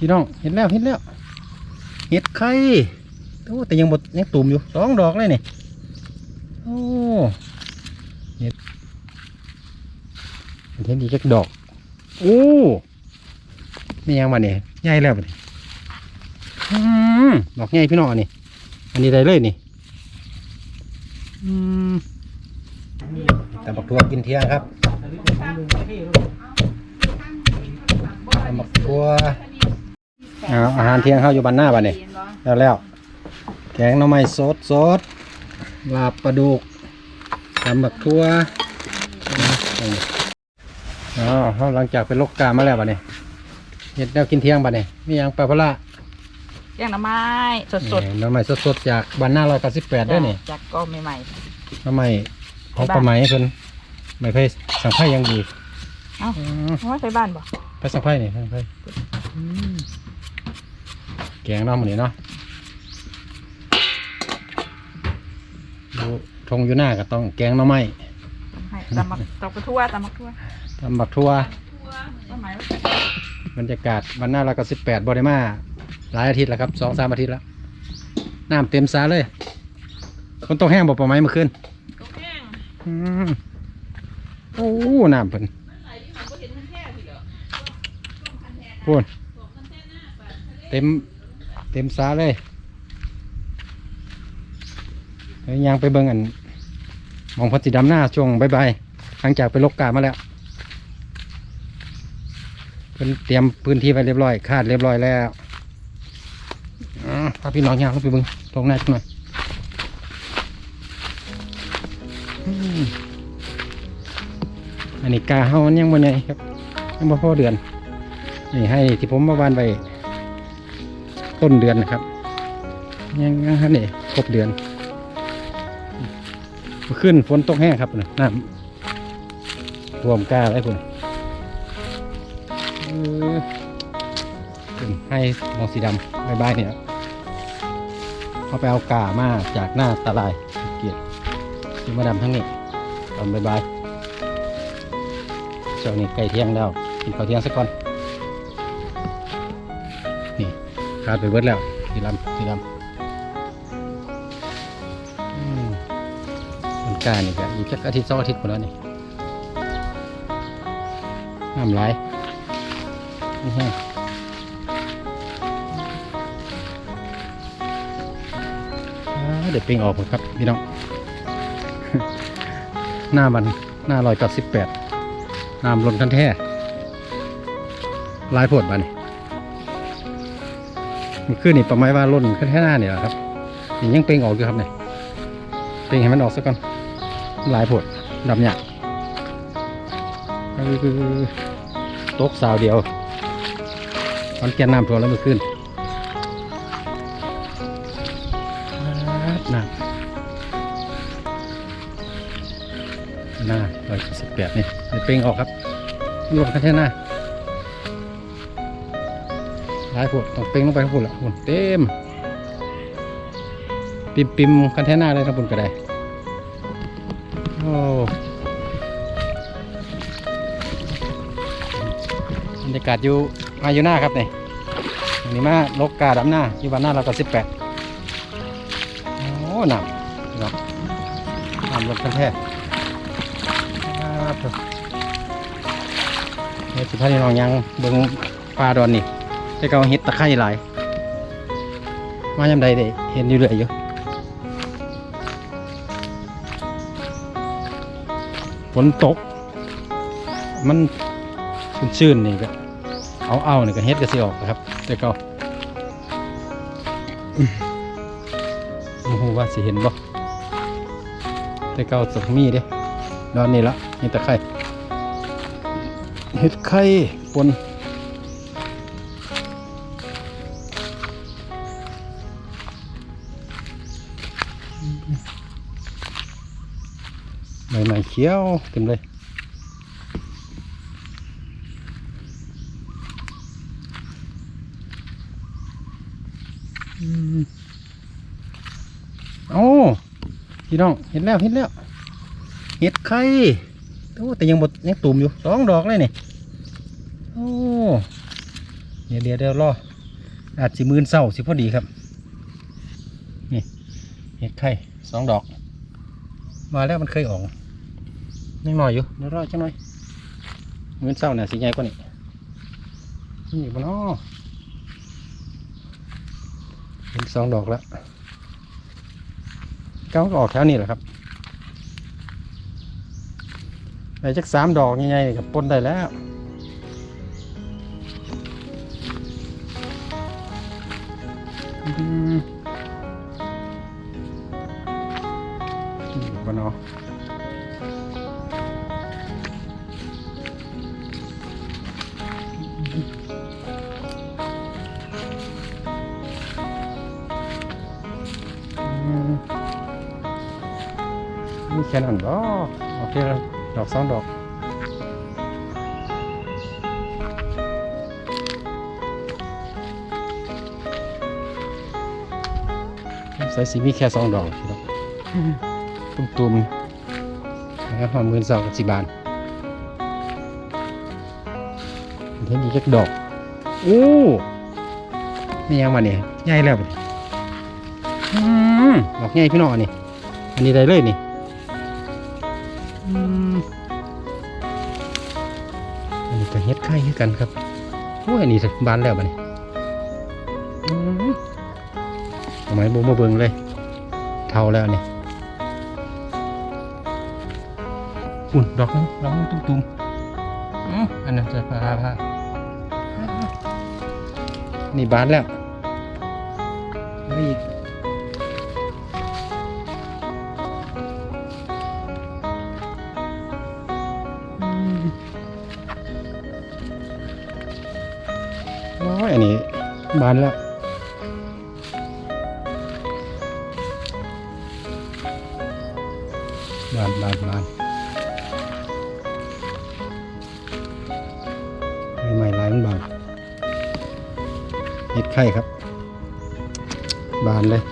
พี่น้องเห็นแล้วเห็นแล้วเห็ดไข่โอ้แต่ยังบดยังตุ่มอยู่สองดอกเลยนี่โอ้เห็ดเห็นอีกจักดอกโอ้นี่ยังมาเนี่ยใหญ่แล้วบัดนี้อืมดอกใหญ่พี่น้องนนี้อันนี้ได้เลยนี่อืมแต่บักทัวกินเที่ยงครับแต่บักทัว เอาอาหารเที่ยงเข้าอยู่บ้านหน้าบ้านนี่แล้วแล้วแกงหน่อไม้สดสดลาบปลาดุกตำบักทัวอ๋อเขาหลังจากเป็นโรคกามาแล้วบ้านนี่เห็ดแนวกินเที่ยงบ้านนี่มีหยังปลาพะละแกงหน่อไม้สดสดนี่หน่อไม้สดๆจากบ้านหน้าร้อยเก้าสิบแปดด้วยนี่จากก็ใหม่หน่อไม้ของปลาไหมเพิ่นไม่เคยสั่งไผ่อยังดีๆเอ้าอืมเอาไว้ไปบ้านบ่ไปสั่งไผ่นี่สั่งไผ่แกงเน้องมันนี่เนาะดูทงอยู่หน้าก็ต้องแกงหน่อไม้ให้ตำมักตำกระทั่วตำมักทั่วทำบักทั่วต้นไม้บรรยากาศบ้านหน้าร้อยเก้าสิบแปดบริมาหลายอาทิตย์แล้วครับสองสามอาทิตย์แล้วน้ำเต็มสาเลยคนตกแห้งบ่ปลาไหมเมื่อคืนอืมโอ้น้ำเพิ่นพูนเต็ม เต็มสาเลยเฮ้ยยังไปเบิ่งอันมองพนสิดำหน้าช่วงบายๆหลังจากไปลกกามาแล้วเพิ่นเตรียมพื้นที่ไว้เรียบร้อย คาดเรียบร้อยแล้วอ่าพาพี่น้องยางลงไปเบิ่งตรงหน้าหน่อยอืมอันนี้กาเฮามันยังบ่ใหญ่ครับยังบ่พอเดือน นี่ให้ที่ผมมาวานไป ต้นเดือนนะครับยังยังฮะนี่ครบเดือน ขึ้นฝนตกแห้งครับน่ะน้ำรวมกล้าอะไรคุณขึ้ให้มองสีดำบายบเนี่ยเขาไปเอากามาจากหน้าตลาดเกียรติที่มาดำทั้งนี้ตอนบายบช่วงนี้ใกล้เที่ยงแล้วกินข้าวเที่ยงสักก่อนาไปเบิดแล้วสีดำสีดำมันกล้านี่ก็อีกแค่อาทิตย์สองอาทิตย์หมดแล้วนี่น้ำไหลนี่แห้งอ่เดี๋ยวเป่งออกหมดครับพี่น้อง หน้ามันหน้าลอยกับสิบแปดน้ำลนทันแท้ลายโพดบานี่ มันขึ้นนี่ประมาณว่าล้นขึ้นแค่หน้าเนี่ยแหละครับนี่ยังเปล่งออกอยู่ครับเนี่ยเปล่งให้มันออกซะก่อนลายผดดำหยาบก็คือตกสาวเดียวมันแกนน้ำท่วมแล้วมื่อคืนน้ำหน้าร้อยสิบแปดนี่เปล่งออกครับมันลงกันแค่หน้า หลายพวกต้องเป่งลงไปข้งบนละพุ่นเต็ม ปิมปิมคันแทน่าเลยนะบุญก็ได้โอ้บรรยากาศอยู่มาอยู่หน้าครับนี่นนี้มาลกกาดำหน้าอยู่บ้านหน้าเราก็สิบแปดโอ้หน้ำน้ำน้ำรถคันแท้ครับเดี๋ยวสุดท้ายนี่น้องยังเบิ่งปลาดอนนี่ แต่ก็เห็ดตะไคร้หลาย มายามใดได้เห็นอยู่เรื่อยอยู่ฝนตก มันชื้นๆนี่ก็เอาเอานี่ก็เฮ็ดก็สิออกนะครับ แต่ก็อืมโอ้โหว่าสิเห็นบ่แต่ก็สักมีเด้ดอนนี่ละเห็ดตะไคร้เห็ดไข่ปน ขียวเต็มเลยโอ้พี่น้องเห็นแล้วเห็นแล้วเห็ดไข่โอ้แต่ยังบดยังตุ่มอยู่สองดอกเลยนี่โอ้เดี๋ยวเดี๋ยวเดี๋ยวรออาจสิมื่นเศร้าสิพอดีครับ นี่เห็ดไข่สองดอก มาแล้วมันเคยออก ยังหน่อยอยู่เดี๋ยวรอจังหน่อยมื่นเศร้าเนี่ยสีใหญ่กว่านี้นี่บนอ้อเห็นสองดอกแล้วก็มันก็ออกแถวนี้แหละครับได้จักสามดอกใหญ่ๆกับปนได้แล้วอืมบนเนาะ สองดอกใส่สีมีแค่สองดอกครับตุ่มตุ่มๆนะครับหอมเงินสองกสิบานเห็นอีกจักดอกโอ้นี่ยังมาเนี่ยใหญ่แล้วดอืมดอกใหญ่พี่น้องนนี้อันนี้ได้เลยนี่ กันครับโอ้ยอันนี้บานแล้วบัดนี้อืมทำไมบูมาเบิงเลย เท่าแล้วนี่อุ่นดอกนึงดอกนึงตุ้มๆอื้ออันนั้นจะพาพานี่บานแล้วแล้วอีก บานแล้วบานบานบานใหม่ๆลายบานเห็ดไข่ครับ บานเลย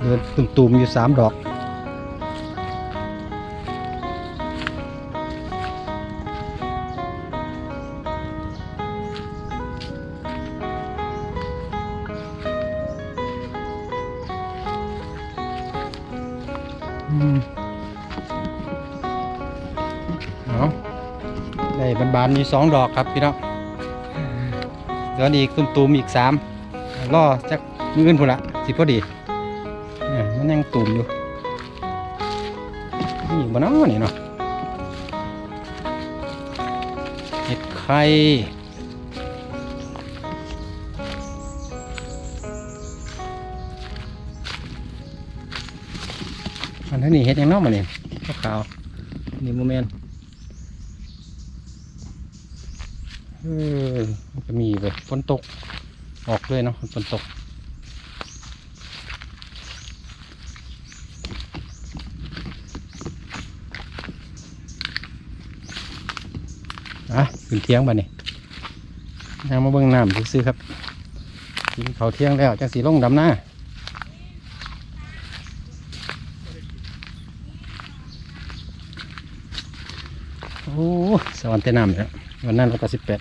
เดินตุ่มๆอยู่สามดอก เอาได้บานๆมีสองดอกครับพี่น้องเดี๋ยวอีกตุ่มๆอีกสามรอจักมืออื่นพุ่นละสิพอดีเนี่ยมันยังตุ่มอยู่นี่บนน้อนี่เนาะเห็ดไข่ อันนั้นนี่เห็ดหยังเน้อมาเนี่ยขาวๆนี่โมเมนต์เออมันก็มีไปฝนตก ออกเลยเนาะฝนตกอะขึ้นเที่ยงบ่เนี่ยยังมาเบิ่งน้ำซื้อๆครับ กินเขาวเที่ยงแล้วจังสีลงดำหน้า โอ้สวรรค์เตน้ำแล้ววันนั้นเราก็สิบแปด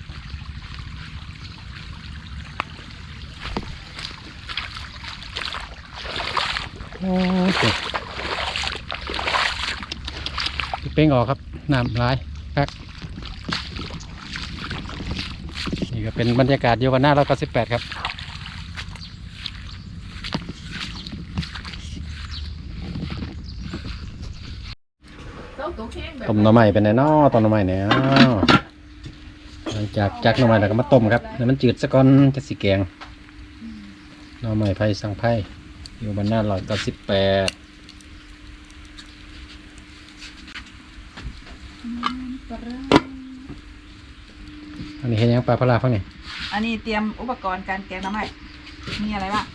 โอ้ยเป้งออกครับน้ำร้ายครับนี่ก็เป็นบรรยากาศเดียวกันหน้าเราก็สิบแปดครับ ต้ม หน่อไม้เป็นไงเนาะต้มหน่อไม้เนี่ยหลังจากจักหน่อไม้แล้วก็มาต้มครับให้มันจืดซะก่อนจะสีแกงหน่อไม้ไผ่สังไผ่อยู่บนหน้าลอยก็สิบแปดอันนี้เห็นยังปลาพลาฟังนี่อันนี้เตรียมอุปกรณ์การแกงน้ำมันมีอะไรบ้าง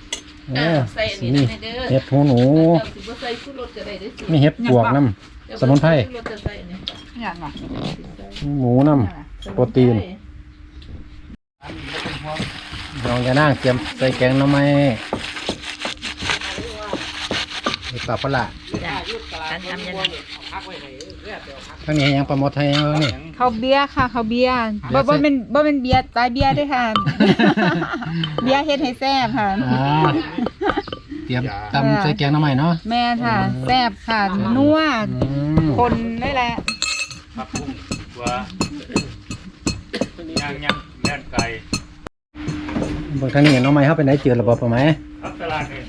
เออใส่อันนี้นี่นะเด้อเห็ดหูหนู เจ้าสิบ่ใส่ชูรสก็ได้เด้อสิ มีเห็ดปวกน้เจ้า สมุนไพรชูรสจะใส่อันนี้นี่อย่างอะำหมูน้ำโปรตีนลองจะนั่งเตรียมใส่แกงหน่อไม้นี่ปลาพลาจ้ะการทำยังไงทั้งนี้ยังประมดให้ยังนี่ เขาเบียร์ค่ะ เขาเบียร์บ่บ่เป็นบ่เป็นเบียร์ตายเบียร์ด้วยค่ะ เบียร์เฮ็ดให้แซ่บค่ะ อ่า เตรียมตำใส่แกงหน้ำใหม่เนาะแม่ค่ะแซ่บค่ะนัวอืมคนได้แหละผักบุ้งว่าย่างย่างแล่นไก่เบางทางนี้หน้ำใหม่เข้าไปไหนเจือระบบประไหมครับตลาดนี่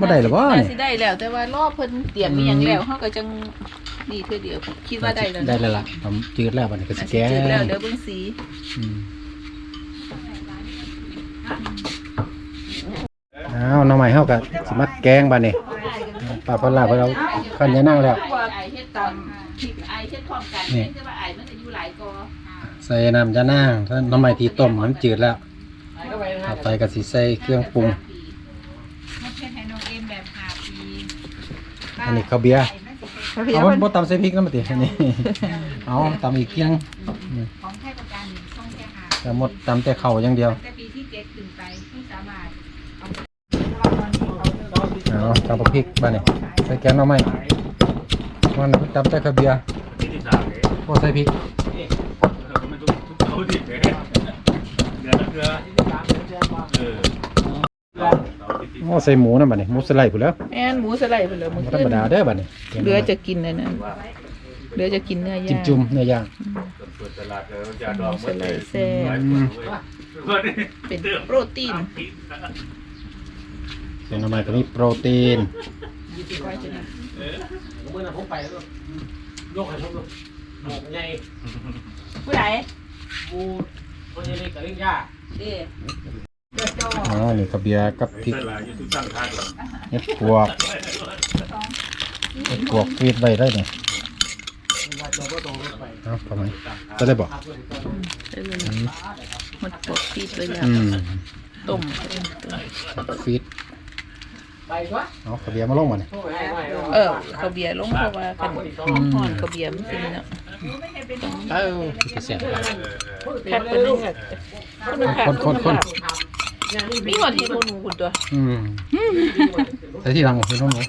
บ่ได้หรือบ่น่านี่สิได้แล้ว แต่ว่ารอบเพิ่นเตรียมอีหยังแล้วเฮาก็จังนี่เทื่อเดียวคิดว่าได้แล้วนะได้แล้วล่ะผมจืดแล้วบัดนี้ก็สิแกงจืดแล้วเดี๋ยวเบิ่งสี อืม อ้าวหน้ำใหม่เข้ากับสิมัดแกงบัดนี้ปลาปลาลาเพิ่นเอาขันยานั่งแล้วว่าไอเฮ็ดตามพริกไอเฮ็ดพร้อมกันนี่แต่ว่าไอมันจะอยู่หลายกอใส่น้ำยานั่งถ้าหน้ำใหม่ที่ต้มมันจืดแล้วต่อไปก็สิใส่เครื่องปรุง มันเฮ็ดให้น้องเอ็มแบบ5ปีอันนี้ข้าวเบียร์เขาเบียเอาร์บ่เพิ่นบ่ตำใส่พริกแล้วมาติอันนี้ เอาตำอีกเกียงของไทยประกันนี่ส่งแค่หาแต่หมดตำแต่เข่าอย่างเดียวแต่ปีที่7ขึ้นไปที่สามารถเอา เอาตำบักพริกบ้านนี่ใส่แกงหน่อไม้มันตำแต่ข้าวเบียร์ที่ที่สามเลยบ่ใส่พริกเราก็ไม่ต้องทุบเขาดิเดือนละเดือนเออเราที่ที่โอ้ใส่หมูนำบัดนี้หมูสไลด์พุ่นแล้วแม่นหมูสไลด์ไปเลยมื้อบ่ธรคืรมนดาเด้อบัดนี้เหลือจะกินนั่นน่ะเหลือจะกินเนื้อย่างจิ้มจุ่มเนื้อย่างเปิดตลาดเออจะดองหมดเลยแซ่บเป็นโปรตีน แกงหน่อไม้ก็มีโปรตีนผู้ใดเด้ออ๋อนี่ข้าวเบียร์กับพริกตลาดอยู่ทุกตั้งทางก่อนเห็ดปวกเห็ดปวกฟีดไว้ได้นี่เอาประมาณจะได้บ่ได้เลยมันปกฟีดไว้แล้วอืมต้มฟีด เอาข้าวเบียร์มาลงมานี่เออข้าวเบียร์ลงเพราะว่ากันห่อนข้าวเบียร์มันเป็นเนาะเอ้าคือเสียงแพ็คเป็นนี่ค่ะคนคนคนมีหอดเห็ดหมูคุณตัวอืมใส่ที่หลังเห็นบ่หมู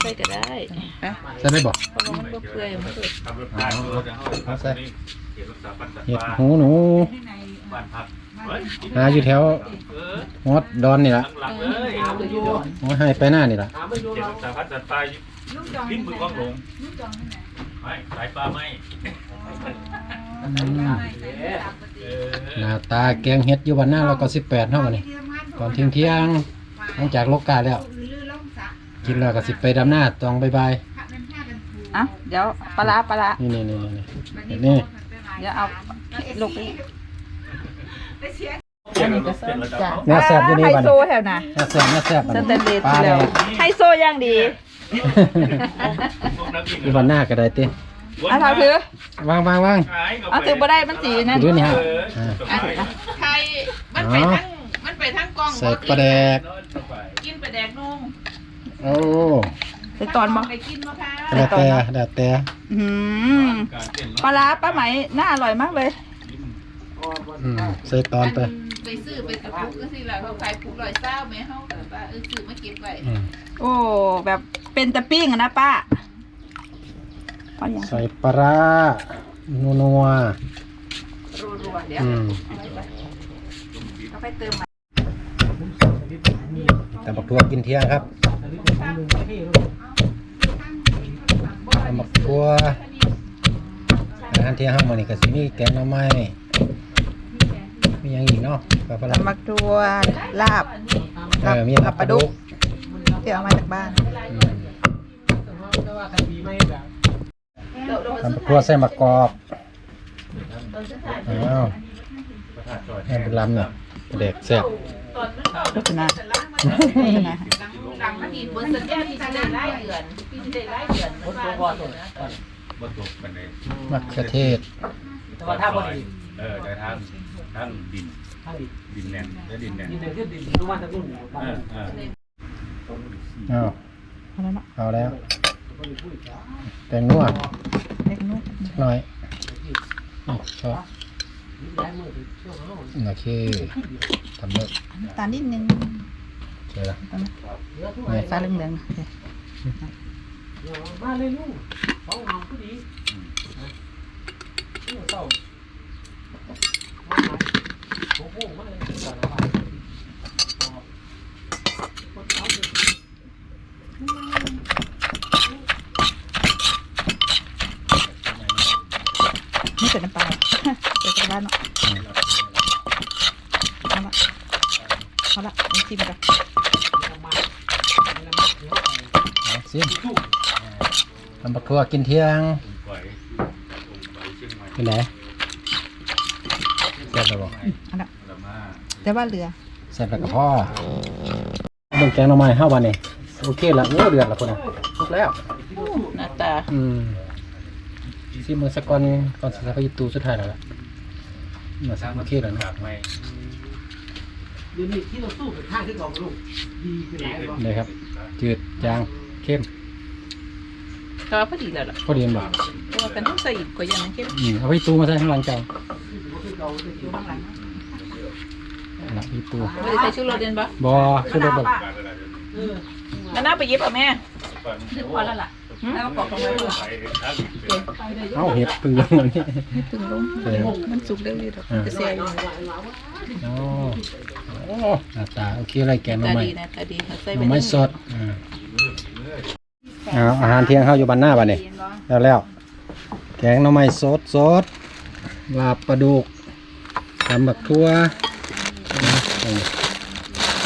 ใส่ก็ได้นะใส่ได้บ่เพราะว่ามันก็เปื่อยมันก็ขับรถผ่านรถเอาใส่เขตรักษาพันธุ์สัตว์เห็ดป่าหูหนูบ้านพักเฮ้ยหาอยู่แถวเออฮอดดอนนี่ล่ะหลังๆเลยโอ้ยให้ไปหน้านี่ล่ะเขตรักษาพันธุ์สัตว์ป่าอยู่ลูกจองริมบึงคลองหลงลูกจองที่ไหนไม่สายปลาไม่อืมเออหน้าตาแกงเห็ดอยู่วันหน้าเราก็18เท่าบัดนี้ก่อนเที่ยงเที่ยงๆหลังจากลกกาแล้ว กินแล้วก็สิไปดำหน้าตองบายบายอะเดี๋ยวปลาร้าปลาร้านี่นี่นี่นี่นี่เดี๋ยวเอาลูกอันนี้ก็ซ่อมจ้ะแม่แซ่บอยู่นี่ไฮบัดโซนี้แถวน่ะแม่แซ่บแม่แซ่บบัดสนี้แตนเลสปลาไปแดแล้วงไฮโซย่างดีพวกนักวิ่งอยู่วันหน้าก็ได้ติอะเท่าถือวางวางวางเอาถือบ่ได้มันสีนั่นอยู่นี่ฮะอ่าอ่าไข่มันไปทั้งมันไปทั้งกล้องใส่ปลาแดกกินปลาแดกนุ่ง โอ้ไปตอนบ่ ไปกินมะพร้าวแล้วแต่แล้วแต่อืมปลาร้าป้าไหมน่าอร่อยมากเลย อืมใส่ตอนไปไปซื้อไปกระปุกก็สิล่ะเขาขายปุกร้อยเศร้าแม่เฮาแบบว่าเออซื้อมาเก็บไว้อืมโอ้ แบบเป็นตะปิ้งอะนะป้าป้าอย่างใส่ปลาร้านัวนัวรัวๆเดี๋ยวอืมเอาไปเติมใหม่แต่บักทัวกินเที่ยงครับ แต่บักทัวอาหารเที่ยงห้างมานี่ก็สิมีแกงหน่อไม้มีหยังอีกเนาะปลาปลาตำมักตัวลาบเออมีลาบปลาดุกที่เอามาจากบ้านอืมทำครัวใส่มะกอกอ้าวให้เป็นลำเนี่ยเด็กแซ่บ ลักษณะดังมันอีบนสัญญาที่จะได้ไล่เดือนที่จะได้ไล่เดือนมันว่าเดือนนะบตกกันเลยมะเขือเทศแต่ว่าถ้าบ่ดีเออแต่ทางทางดินดินแน่นและดินแน่นเออเอออ้าวเอาแล้วเนาะเอาแล้วแตงนัวเล็กนุ่มสักหน่อยนี่ชอบ โอเคทำเลิกน้ำตาลนิดนึงเจอละฟ้าเหลืองๆโอเคมาเลยลุงสองหางก็ดีเต่าโอ้โหมาเลยก่อนนะนี่เป็นน้ำปลาเดี๋ยวจะ บ้านเนาะเอาละเอาละน้ำจิ้มกันเอาสิทำบักทัวกินเที่ยงปล่อยปล่อยเป็นไหนแซ่บแล้วบอกอาละละแต่ว่าเหลือแซ่บแล้วกับพ่อเบิ่งแกงหน่อไม้ห้าวันนี่โอเคละโอ้เดือดละคนนะทุกแล้วหน้าตาอืมซีมือสกอนก่อนสิไปตูสุดท้ายแล้วล่ะ มาสักโอเคแล้วกนะลับไม่เดี๋ยวนี้ที่เราสู้กับข้างที่เราลูกดีขึ้นหลายรอบเลยครับ จืดจางเข้มก็พอดีแล้วล่ะพอดีบอกเพราะว่ากันต้องใส่อีกกว่าอย่างนั้นเข้มอืมเอาไปตูมาใส่ข้างหลังเจ้าอยู่ข้างหลังหลังพี่ตูไม่ได้ใส่ชูรสเด่นปะบอขึ้นรถบอกงั้นน่าไปเย็บเอาแม่นึกพอแล้วล่ะ แล้วก็ปอกลงไปด้วยไปทางเป็นเอ้าเห็บพึ่งลงนี่ถึงลงเออมันสุกได้เลยดอกมันจะเสียอยู่อ๋อโอ้หน้าตาโอเคอะไรแกงหน่อตาไม้ดีนะตาดีใส่หไปน่อไม้สดอ่าเอาอาหารเที่ยงเข้าอยู่บ้านหน้าบ้านนี่เย็นบ่แล้วแล้วแกงหน่อไม้สดสดลาบปลาดุกตำบักทั่วนะอันนี้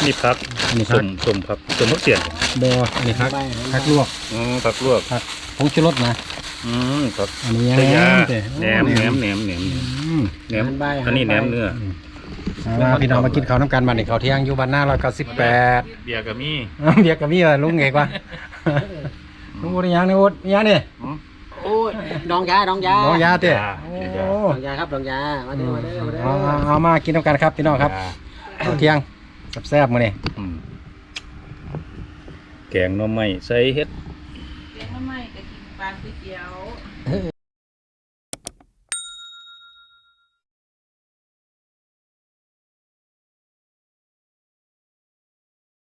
นี่พักอันนี้พัสกมสมพักสมพักเสียน บออันนี้พักพักลวกอ๋อพักลวกพักผงชูรสนะอืมพักอันนี้ยังตะยาเด้แหนมแหนมแหนมแหนมอืม แหนมอันนี้แหนมเนื้อมาพี่น้องมากินข้าวน้ำกันบ้านนี่ข้าวเที่ยงอยู่บ้านหน้าร้อยเก้าสิบแปดเบียร์กับมีเบียร์กับมีอะไรลุงเอกวะลุงอุดยังนี่อุดยังนี่โอ้ยดองยาดองยาน้องยาเต้ยาโอ้ยาดองยาครับดองยามาเด้อมาเด้อมาเด้เอาอเอาเอามากินน้ำกันครับพี่น้องครับข้าวเที่ยงแซ่บๆมื้อนี้อืม แกงหน้อไม้ใส่เฮ็ด เลี้ยงมาใหม่ก็กินปลาก๋วยเตี๋ยว